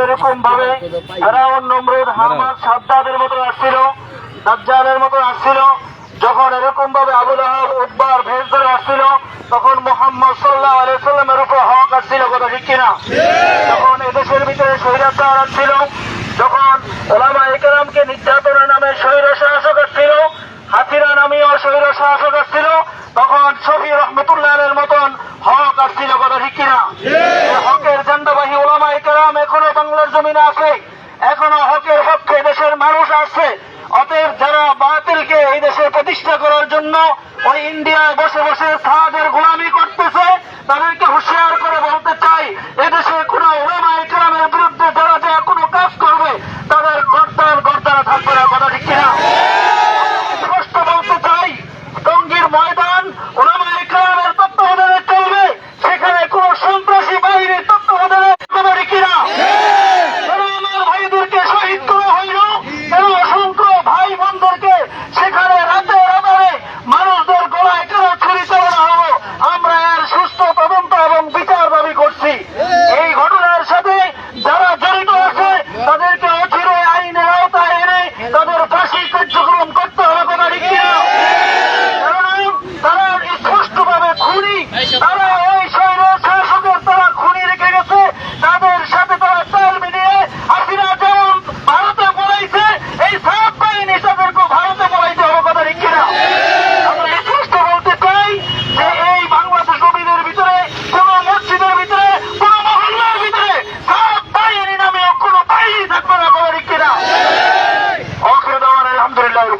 এরকম ভাবে ফেরাউন নমরুদ হামাদ সাদ্দাদের মতো আসছিল দাজ্জালের মতো আসছিল। যখন এরকম ভাবে আবুল আহাব উদ্বার ভেজ ধরে আসছিল তখন মোহাম্মদ সাল্লাহ আলাইসাল্লামের উপর হক আসছিল কথা ঠিক কিনা? তখন এদেশের ভিতরে স্বৈরাচার আসছিল যখন ওলামা একরামকে নির্যাতনের নামে স্বৈর শাসক আসছিল হাসিনা নামীয় স্বৈর শাসক আসছিল তখন শফি রহমতুল্লাহের মতন হক আসছিল কথা ঠিক কিনা এই হকের ঝান্ডাবাহী ওলামা একরাম এখনও বাংলার জমিনে আছে এখনও হকের পক্ষে দেশের মানুষ আছে অতএব যারা বাতিলকে এই দেশে প্রতিষ্ঠা করার জন্য ওই ইন্ডিয়ায় বসে বসে সাহাদের গোলামি করতেছে তাদেরকে হুঁশিয়ার করে বলতে চাই এদেশে কোন ওলামা ইকরামের বিরুদ্ধে যারা যা কোনো কাজ করবে তাদের গর্দান গর্দানা থাকবে না কথা ঠিক কিনা স্পষ্ট বলতে চাই টঙ্গীর ময়দান ওলামা ইকরামের তত্ত্বাবধানে চলবে সেখানে কোন সন্ত্রাসী বাহিনীর তত্ত্বাবধানে কথা ঠিক কিনা যারা আমার ভাইদেরকে শহীদ করা হইল এবং অসংখ্য ভাই বোনদেরকে সেখানে রাতে রাতারে মানুষদের গলায় কেন ছুরি চালানো হলো আমরা এর সুস্থ তদন্ত এবং বিচার দাবি করছি এই ঘটনার সাথে যারা জড়িত আছে তাদেরকে অচিরে আইনের আওতায় এনে তাদের ফাঁসি কার্যক্রম করতে হবে কথা ঠিক কিনা? কেননা তারা স্পষ্টভাবে খুনি তারা ওই শৈল শাসকের তারা খুনি রেখে গেছে তাদের সাথে তারা তাল মিলিয়ে হাসিনা যেমন ভারতে পড়াইছে এই সাত বাহিনী তাদেরকে ভারতে পড়াইতে হবে কথা ঠিক কিনা আমরা স্পষ্ট বলতে চাই যে এই বাংলাদেশ নবীদের ভিতরে কোন মসজিদের ভিতরে কোন মহল্লার ভিতরে সাত বাহিনী নামে কোন বাহিনী থাকবে না কথা ঠিক কিনা অখরে দেওয়ান আলহামদুলিল্লাহ রবিল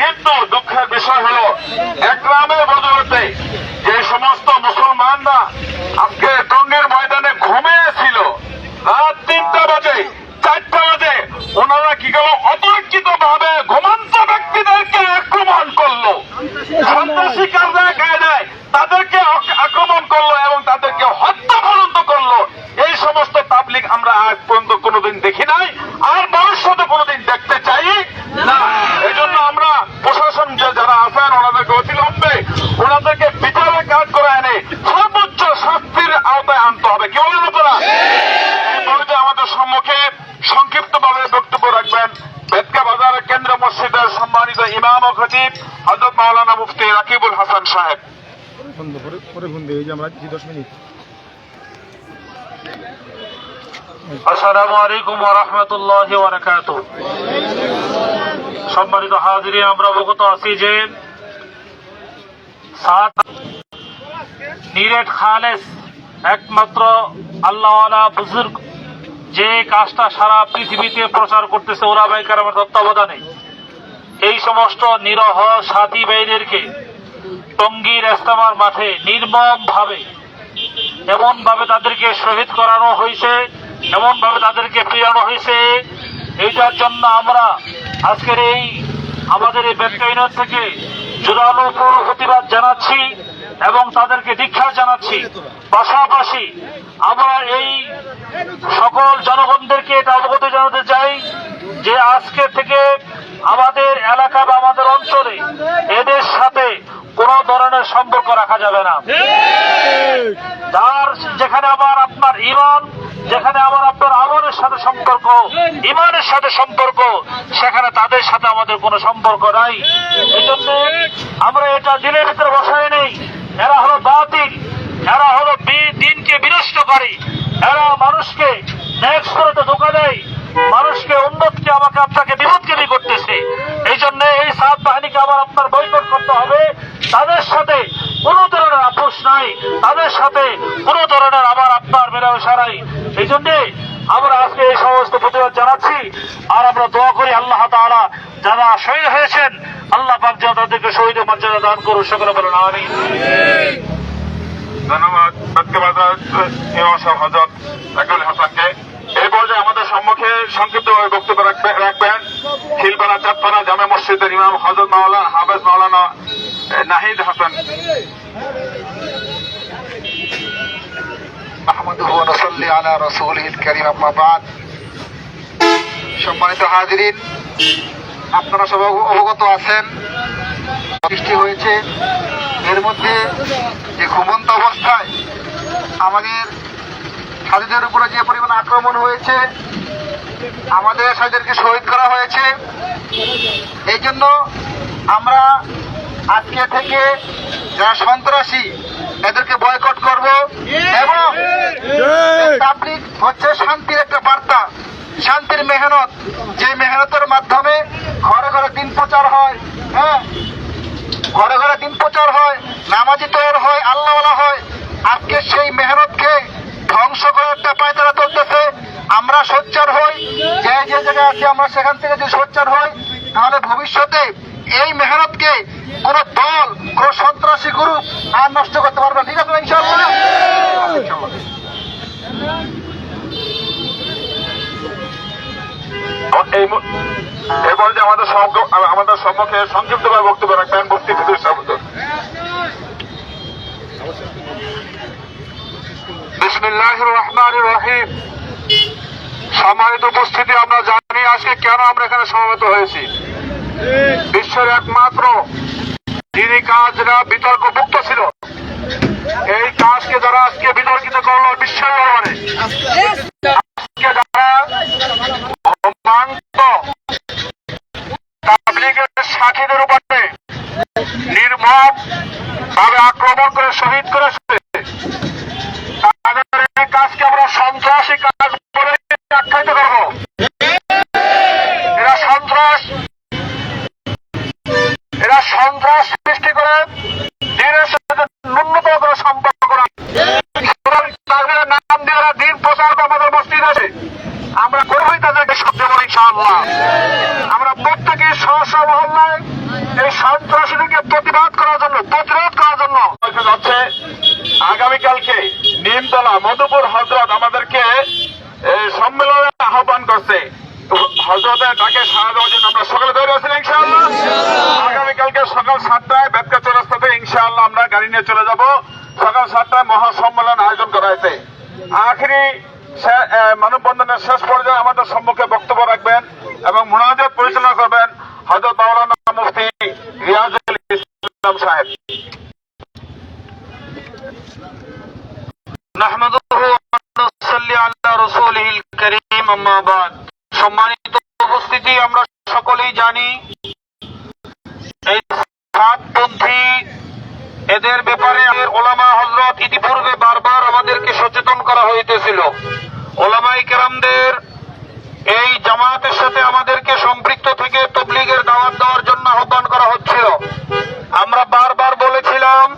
কিন্তু দুঃখের বিষয় হলো একরামের বদলতে যে সমস্ত মুসলমানরা আজকে টঙ্গের ময়দানে ঘুমিয়েছিল, রাত তিনটা বাজে, চারটা বাজে, ওনারা কি গেল অতর্কিত ভাবে ঘুমন্ত ব্যক্তিদেরকে আক্রমণ করল সন্ত্রাসী কাজে গায়ে তাদেরকে আক- আক্রমণ করল এবং তাদেরকে হত্যা পর্যন্ত করল এই সমস্ত পাবলিক আমরা আজ পর্যন্ত কোনোদিন দেখি নাই আর ভবিষ্যতে কোনোদিন দেখতে চাই না এই জন্য আমরা প্রশাসন যে যারা আছেন ওনাদেরকে অতিলম্বে ওনাদেরকে বিচারের কাজ করে এনে সর্বোচ্চ শাস্তির আওতায় আনতে হবে। কি বলেন আপনারা? আমাদের সম্মুখে সংক্ষিপ্ত ভাবে বক্তব্য রাখবেন। বেদকা বাজারের কেন্দ্র মসজিদের সম্মানিত ইমাম ও খতিব হজরত মাওলানা মুফতি রাকিবুল হাসান সাহেব। সম্মানিত হাজিরি আমরা অবগত আছি যে সাত নিরেট খালেস একমাত্র আল্লাহওয়ালা বুজুর্গ। যে কাজটা সারা পৃথিবীতে প্রচার করতেছে ওরা বাইকার আমার তত্ত্বাবধানে। এই সমস্ত নিরহ সাথী ভাইদেরকে টঙ্গীর ইস্তেমার মাঠে নির্মম ভাবে এমন ভাবে তাদেরকে শহীদ করানো হয়েছে এমন ভাবে তাদেরকে ফিরানো হয়েছে। এইটার জন্য আমরা আজকের এই আমাদের এই ব্যাটকাইনার থেকে জোরালো প্রতিবাদ জানাচ্ছি। এবং তাদেরকে দীক্ষা জানাচ্ছি। পাশাপাশি আমরা এই সকল জনগণদেরকে এটা অবগত জানাতে চাই যে আজকে থেকে আমাদের এলাকা বা আমাদের অঞ্চলে এদের সাথে কোনো ধরনের সম্পর্ক রাখা যাবে না। তার যেখানে আবার আপনার ইমান, যেখানে আবার আপনার আমলের সাথে সম্পর্ক, ইমানের সাথে সম্পর্ক, সেখানে তাদের সাথে আমাদের কোনো সম্পর্ক নাই। এই জন্য আমরা এটা দিনের ভিতরে বসায় নেই। এরা হলো বাতিল, এরা হলো দিনকে বিনষ্টকারী এরা মানুষকে নেক্সট করে ধোকা দেয়, মানুষকে উন্নতকে আমাকে আপনাকে বিপদগামী করতেছে। এই জন্য এই সাত বাহিনীকে আবার আপনার বৈকট করতে হবে। তাদের সাথে কোনো ধরনের আপোষ নাই। তাদের সাথে কোনো ধরনের আবার আপনার মেলামেশা নাই। এই জন্যে সমস্ত প্রতিবাদ জানাচ্ছি। আর আমরা দোয়া করি আল্লাহ তাআলা যারা শহীদ হয়েছেন আল্লাহ পাক যেন তাদেরকে শহীদ মর্যাদা দান করুন সকলে বলেন আমি ধন্যবাদ বেদকা বাজার ইমাম সাহেব হজরত রাকিবুল হাসানকে। এই পর্যায়ে আমাদের সম্মুখে সংক্ষিপ্ত বক্তব্য রাখবেন খিলপাড়া চাঁদপাড়া জামে মসজিদের ইমাম হজরত মাওলানা হাফেজ মাওলানা নাহিদ হাসান। আহমদুহু ওয়া নুসাল্লি আলা রাসূলিহিল কারীম আম্মা বাদ। সম্মানিত হাজিরিন আপনারা সবাই অবগত আছেন। বৃষ্টি হয়েছে। এর মধ্যে যে ঘুমন্ত অবস্থায় আমাদের সাথীদের উপরে যে পরিমাণ আক্রমণ হয়েছে আমাদের সাথীদেরকে শহীদ করা হয়েছে। এই জন্য আমরা আজকে থেকে যারা সন্ত্রাসী এদেরকে বয়কট করব এবং তাবলিগ হচ্ছে শান্তির একটা বার্তা। শান্তির মেহনত যে মেহনতের মাধ্যমে ঘরে ঘরে দিন প্রচার হয় হ্যাঁ? ঘরে ঘরে দিন প্রচার হয় নামাজি তৈরি হয় আল্লাহওয়ালা হয় আজকে সেই মেহনতকে ধ্বংস করার একটা পায়তারা চলতেছে। আমরা সোচ্চার হই যে যে জায়গায় আছি আমরা সেখান থেকে যদি সোচ্চার হই তাহলে ভবিষ্যতে এই মেহনতকে কোন দল কোন সন্ত্রাসী গ্রুপ আর নষ্ট করতে পারবে না। ঠিক আছে ইনশাআল্লাহ। আমাদের আমাদের সম্মুখে সংক্ষিপ্তভাবে বক্তব্য রাখবেন ফিদুর রহিম। সম্মানিত উপস্থিতি আমরা জানি আজকে কেন আমরা এখানে সমবেত হয়েছি। বিশ্বের একমাত্র যিনি কাজরা বিতর্ক মুক্ত ছিল। এই কাজকে যারা আজকে বিতর্কিত করল বিশ্বের আজকে যারা সাথীদের উপরে নির্মম ভাবে আক্রমণ করে শহীদ করেছে। প্রত্যেকে মহল্লায় এই সন্ত্রাসীদেরকে প্রতিবাদ করার জন্য প্রতিরোধ করার জন্য। যাচ্ছে আগামীকালকে নিমতলা মধুপুর হজরত আমাদেরকে সম্মেলনে আহ্বান করছে। হজরতের ডাকে সারা দেওয়ার জন্য আমরা সকালে তৈরি আছেন ইনশাআল্লাহ। আগামীকালকে সকাল সাতটায় বেদকা চৌরাস্তাতে ইনশাআল্লাহ আমরা গাড়ি নিয়ে চলে যাব। সকাল সাতটায় মহাসম্মেলন আয়োজন করা হয়েছে। আখেরি মানববন্ধনের শেষ পর্যায়ে আমাদের সম্মুখে বক্তব্য রাখবেন এবং মোনাজাত পরিচালনা করবেন হজরত মাওলানা মুফতি রিয়াজুল ইসলাম সাহেব। সম্মানিত উপস্থিতি, আমরা সকলেই জানি এই সাতপন্থী এদের ব্যাপারে ওলামা হজরত ইতিপূর্বে বারবার আমাদেরকে সচেতন করা হইতেছিল। ওলামাই কেরামদের এই জামায়াতের সাথে আমাদেরকে সম্পৃক্ত থেকে তবলিগের দাওয়াত দেওয়ার জন্য আহ্বান করা হচ্ছিল। আমরা বারবার বলেছিলাম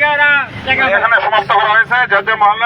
এখানে সমাপ্ত করা হয়েছে। যাতে মহল্লা